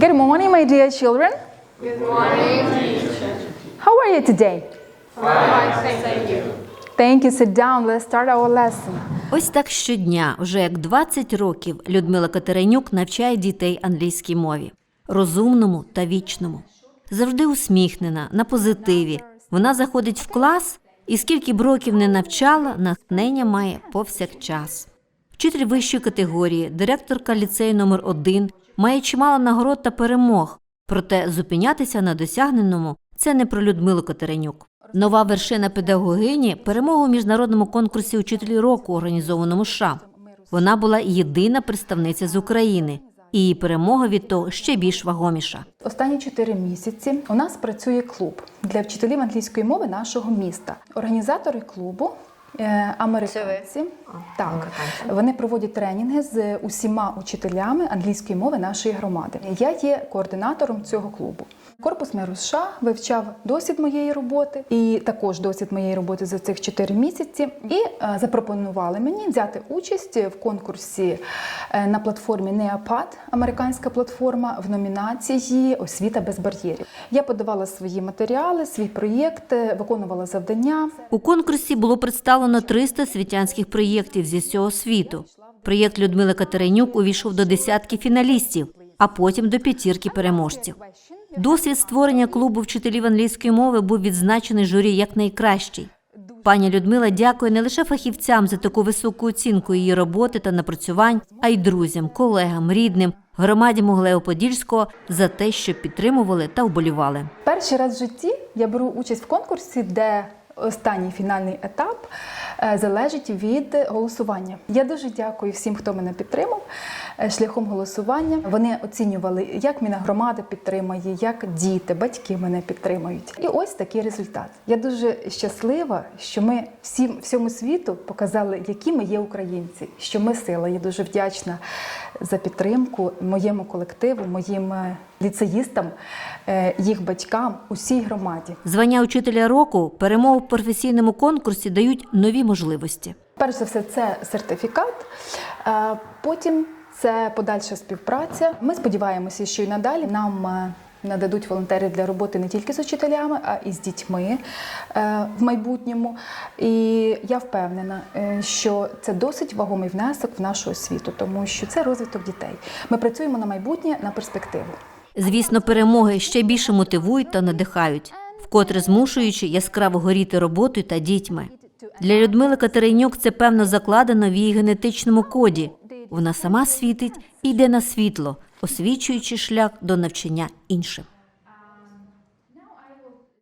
Good morning, my dear children. Good morning, teacher. How are you today? Thank you. Sit down. Let's start our lesson. Ось так щодня, вже як 20 років, Людмила Катеринюк навчає дітей англійській мові розумному та вічному. Завжди усміхнена, на позитиві. Вона заходить в клас і скільки б років не навчала, натхнення має повсякчас. Вчитель вищої категорії, директорка ліцею номер 1 має чимало нагород та перемог. Проте зупинятися на досягненому це не про Людмилу Катеринюк. Нова вершина педагогині перемогу у міжнародному конкурсі учителі року, організованому США. Вона була єдина представниця з України, і її перемога від того ще більш вагоміша. Останні чотири місяці у нас працює клуб для вчителів англійської мови нашого міста. Організатори клубу. е, Американці так вони проводять тренінги з усіма учителями англійської мови нашої громади. Я є координатором цього клубу. Корпус миру США вивчав досвід моєї роботи і також досвід моєї роботи за цих чотири місяці. І е, запропонували мені взяти участь в конкурсі е, на платформі Неапад, американська платформа, в номінації Освіта без бар'єрів. Я подавала свої матеріали, свій проєкт, е, виконувала завдання. У конкурсі було представлено 300 світянських проєктів зі всього світу. Проєкт Людмили Катеринюк увійшов до десятки фіналістів, а потім до п'ятірки переможців. Досвід створення клубу вчителів англійської мови був відзначений журі як найкращий. Пані Людмила дякує не лише фахівцям за таку високу оцінку її роботи та напрацювань, а й друзям, колегам, рідним, громаді Могилево-Подільського за те, що підтримували та вболівали. Перший раз в житті я беру участь в конкурсі, де останній фінальний етап е, залежить від голосування. Я дуже дякую всім, хто мене підтримав е, шляхом голосування. Вони оцінювали, як мене громада підтримує, як діти, батьки мене підтримують. І ось такий результат. Я дуже щаслива, що ми всім всьому світу показали, які ми є українці, що ми сила. Я дуже вдячна за підтримку моєму колективу, моїм е, ліцеїстам, е, їх батькам, усій громаді. Звання учителя року, перемогу в професійному конкурсі дають нові можливості. Перш за все, це сертифікат. е, Потім це подальша співпраця. Ми сподіваємося, що і надалі нам е, нададуть волонтери для роботи не тільки з учителями, а і з дітьми в майбутньому. І я впевнена, що це досить вагомий внесок в нашу освіту, тому що це розвиток дітей. Ми працюємо на майбутнє, на перспективу. Звісно, перемоги ще більше мотивують та надихають, вкотре змушуючи яскраво горіти роботою та дітьми. Для Людмили Катеринюк це певно закладено в її генетичному коді. Вона сама світить і йде на світло, освічуючи шлях до навчання іншим.